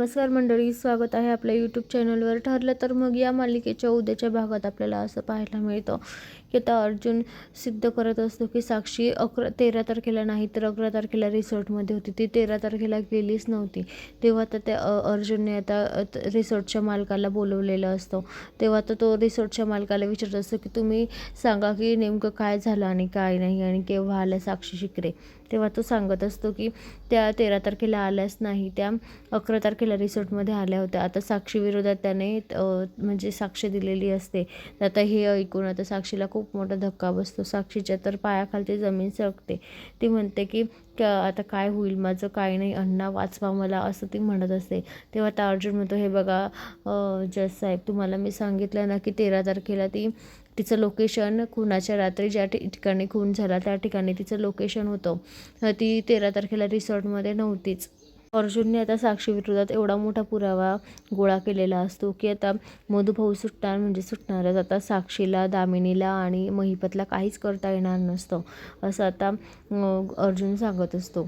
नमस्कार मंडळी स्वागत आहे आपल्या यूट्यूब चॅनलवर ठरलं तर मग या मालिकेच्या उद्याच्या भागात आपल्याला असं पाहायला मिळतं की आता अर्जुन सिद्ध करत असतो की साक्षी अकरा तेरा तारखेला नाही तर अकरा तारखेला रिसॉर्टमध्ये होती. ती तेरा तारखेला गेलीच नव्हती. तेव्हा तर त्या अर्जुनने आता रिसॉर्टच्या मालकाला बोलवलेलं असतं. तेव्हा तर तो रिसॉर्टच्या मालकाला विचारत असतो की तुम्ही सांगा की नेमकं काय झालं आणि काय नाही आणि केव्हा आलं साक्षी शिकरे? तेव्हा तो सांगत असतो की त्या तेरा तारखेला आल्याच नाही. त्या अकरा तारखेला रिसॉर्टमध्ये आल्या होत्या. आता साक्षीविरोधात त्याने म्हणजे साक्ष दिलेली असते. तर आता हे ऐकून आता साक्षीला खूप मोठा धक्का बसतो. साक्षीच्या तर पायाखालची जमीन सरकते. ती म्हणते की आता काय होईल? माझं काय नाही. अण्णा वाचवा मला असं ती म्हणत असते. तेव्हा आता अर्जुन म्हणतो हे बघा अ, जज साहेब तुम्हाला मी सांगितलं ना की तेरा तारखेला ती तिचं लोकेशन खुनाच्या रात्री ज्या ठिकाणी खून झाला त्या ठिकाणी तिचं लोकेशन होतं. ती तेरा तारखेला रिसॉर्टमध्ये नव्हतीच. अर्जुनने आता साक्षी विरोधात एवढा मोठा पुरावा गोळा केलेला असतो की आता मधुभाऊ सुटणार म्हणजे सुटणारच. आता साक्षीला दामिनीला आणि महिपतला काहीच करता येणार नसतं असं आता अर्जुन सांगत असतो.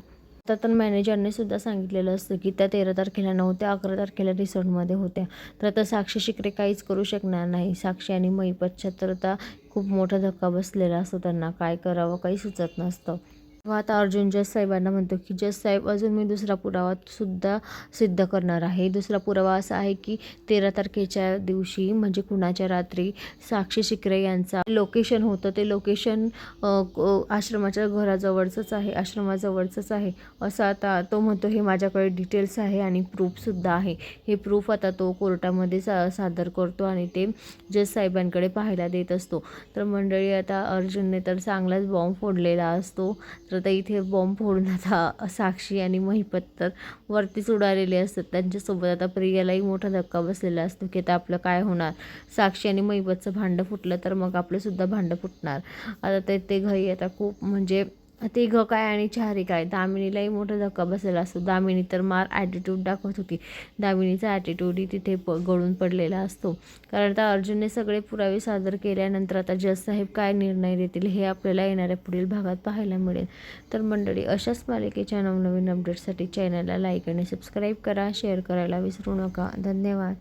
आता तर मॅनेजरने सुद्धा सांगितलेलं असतं की त्या तेरा तारखेला नव्हत्या अकरा तारखेला रिसॉर्टमध्ये होत्या. तर आता साक्षी शिकरे काहीच करू शकणार नाही. साक्षी आणि महिपतच्या तर आता खूप मोठा धक्का बसलेला असतो त्यांना काय करावं काही सुचत नसतं. तेव्हा आता अर्जुन जज साहेबांना म्हणतो की जज साहेब अजून मी दुसरा पुरावा सुद्धा सिद्ध करणार आहे. दुसरा पुरावा असा आहे की तेरा तारखेच्या दिवशी म्हणजे कुणाच्या रात्री साक्षी शिकरे यांचा लोकेशन होतं. ते लोकेशन आश्रमाच्या घराजवळचंच आहे आश्रमाजवळचंच आहे. असं आता तो म्हणतो हे माझ्याकडे डिटेल्स आहे आणि प्रूफसुद्धा आहे. हे प्रूफ आता तो कोर्टामध्ये सा सादर करतो आणि ते जज साहेबांकडे पाहायला देत असतो. तर मंडळी आता अर्जुनने तर चांगलाच बॉम्ब फोडलेला असतो. तर आता इथे बॉम्ब फोडून आता साक्षी आणि महिपत तर वरतीच उडालेले असतात. त्यांच्यासोबत आता प्रियालाही मोठा धक्का बसलेला असतो की आता आपलं काय होणार? साक्षी आणि महिपतचं भांडं फुटलं तर मग आपलंसुद्धा भांडं फुटणार. आता ते ते घरी आता खूप म्हणजे ते काय आणि चारी काय? दामिनीलाही मोठा धक्का बसलेला असतो. दामिनी तर मार ॲटिट्यूड दाखवत होती. दामिनीचा ॲटिट्यूडही तिथे प गळून पडलेला असतो. कारण आता अर्जुनने सगळे पुरावे सादर केल्यानंतर आता जजसाहेब काय निर्णय देतील हे आपल्याला येणाऱ्या पुढील भागात पाहायला मिळेल. तर मंडळी अशाच मालिकेच्या नवनवीन अपडेट्ससाठी चॅनलला लाईक आणि सबस्क्राईब करा. शेअर करायला विसरू नका. धन्यवाद.